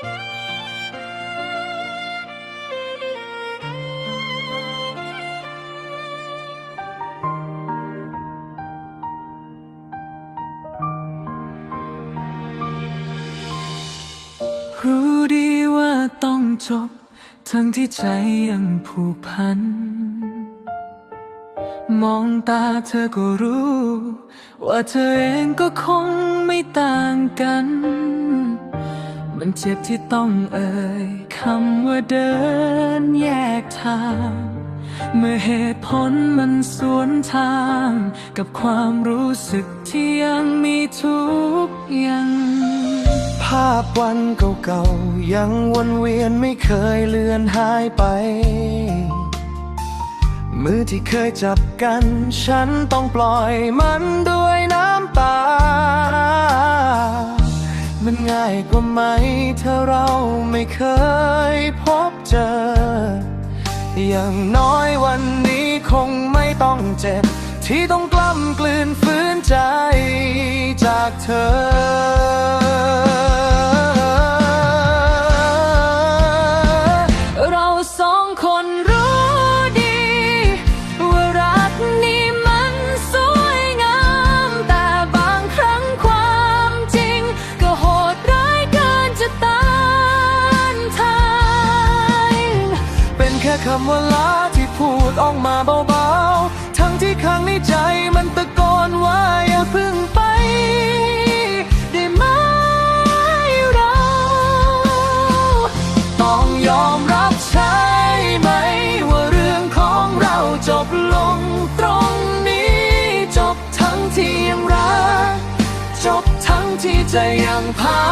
รู้ดีว่าต้องจบ ทั้งที่ใจยังผูกพัน มองตาเธอก็รู้ ว่าเธอเองก็คงไม่ต่างกัน มันเจ็บที่ต้องเอ่ยคำว่าเดินแยกทาง เมื่อเหตุผลมันสวนทาง กับความรู้สึกที่ยังมีทุกอย่าง ภาพวันเก่าๆยังวนเวียนไม่เคยเลือนหายไป มือที่เคยจับกัน ฉันต้องปล่อยมันด้วย ถ้าเราไม่เคยพบเจอ อย่างน้อยวันนี้คงไม่ต้องเจ็บ ที่ต้องกล้ำกลืนฝืนใจจากเธอ ค่คำว่าลาที่พูดออกมาเบาๆ ทั้งที่ข้างในใจมันตะโกนว่าอย่าพึ่งไป ได้ไหมเรา ต้องยอมรับใช่ไหม ว่าเรื่องของเราจบลงตรงนี้ จบทั้งที่ยังรัก จบทั้งที่ใจยังพั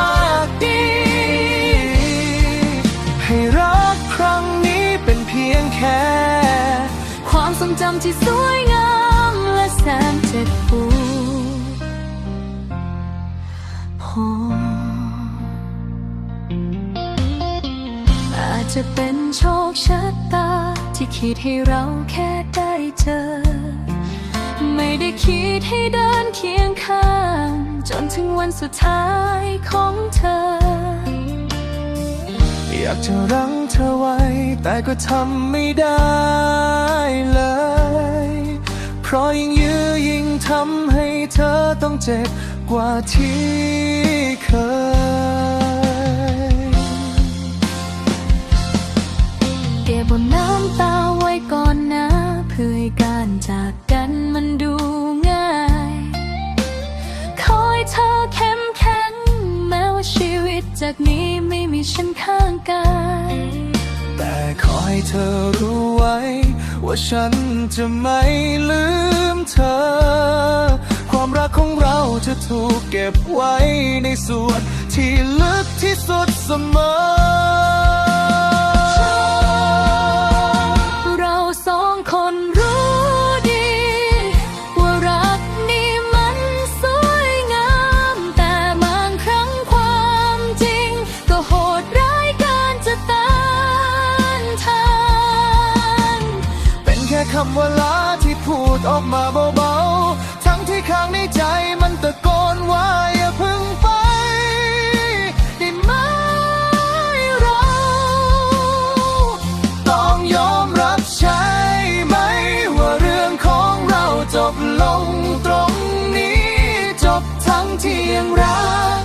กดี ให้รั ทรงจำที่สวยงามและแสนเจ็บปวดพออาจจะเป็นโชคชะตา ที่คิดให้เราแค่ได้เจอ ไม่ได้คิดให้เดินเคียงข้าง จนถึงวันสุดท้ายของเธอ อยากจะรัง เธอไว้ แต่ก็ทำไม่ได้เลย เพราะยิ่งยื้อยิ่งทำให้เธอต้องเจ็บกว่าที่เคย เก็บบนน้ำตาไว้ก่อนนะ เพื่อให้การจาก จากนี้ไม่มีฉันข้างกาย แต่ขอให้เธอรู้ไว้ ว่าฉันจะไม่ลืมเธอ ความรักของเราจะถูกเก็บไว้ในส่วนที่ลึกที่สุดเสมอ ที่พูดออกมาเบาๆ ทั้งที่ข้างในใจมันตะโกนว่าอย่าพึ่งไปได้ไหมเรา ต้องยอมรับใช่ไหม ว่าเรื่องของเราจบลงตรงนี้ จบทั้งที่ยังรัก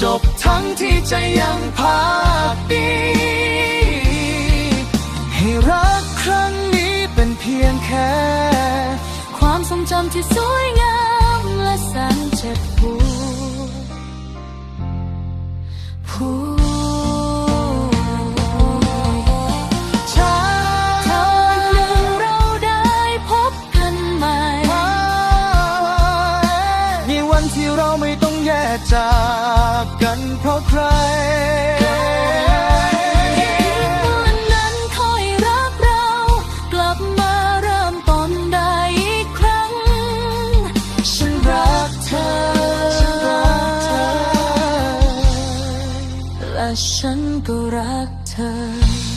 จบทั้งที่ใจยังพักดี ให้รักครั้ง ความทรงจำที่สวยงามและแสนเจ็บปวดผูถ้าหนึ่งเราได้พบกันใหม่มีวันที่เราไม่ต้องแยกจากกันเพราะใคร ฉันก็รักเธอ